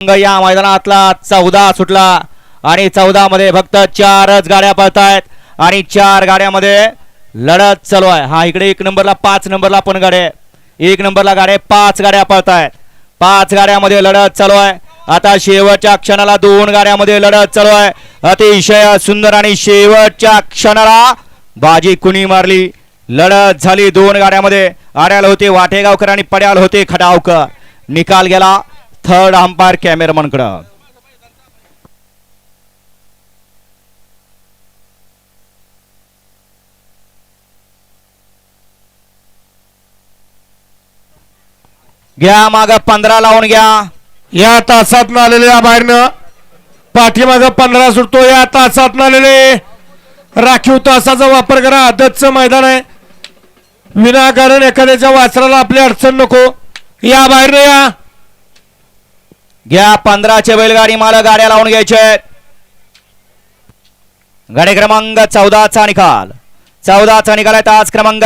या मैदानातला चौदा सुटला आणि चौदा मध्ये फक्त चारच गाड्या पळतायत आणि चार गाड्यामध्ये लढत चालू आहे. हा इकडे एक नंबरला पाच नंबरला पण गाड्या एक नंबरला गाड्या पाच गाड्या पळतायत. पाच गाड्यामध्ये लढत चालू आहे. आता शेवटच्या क्षणाला दोन गाड्यामध्ये लढत चालू आहे. अतिशय सुंदर आणि शेवटच्या क्षणाला बाजी कुणी मारली? लढत झाली दोन गाड्यामध्ये. आड्याल होते वाटेगावकर आणि पड्याल होते खडावकर. निकाल गेला. थर्ड अंपायर कॅमेरामनकडं. घ्या माग पंधरा लावून घ्या. या तासात आलेल्या बाहेरनं. पाठीमाग पंधरा सुटतो या तासात आलेले. राखीव तासाचा वापर करा आदतचं मैदान आहे. विनाकारण एखाद्याच्या वाचराला आपली अडचण नको. या बाहेरनं या. घ्या पंधराचे बैलगाडी मला गाड्या लावून घ्यायचे. गाडी क्रमांक चौदाचा निकाल. चौदाचा निकाल आहे तास क्रमांक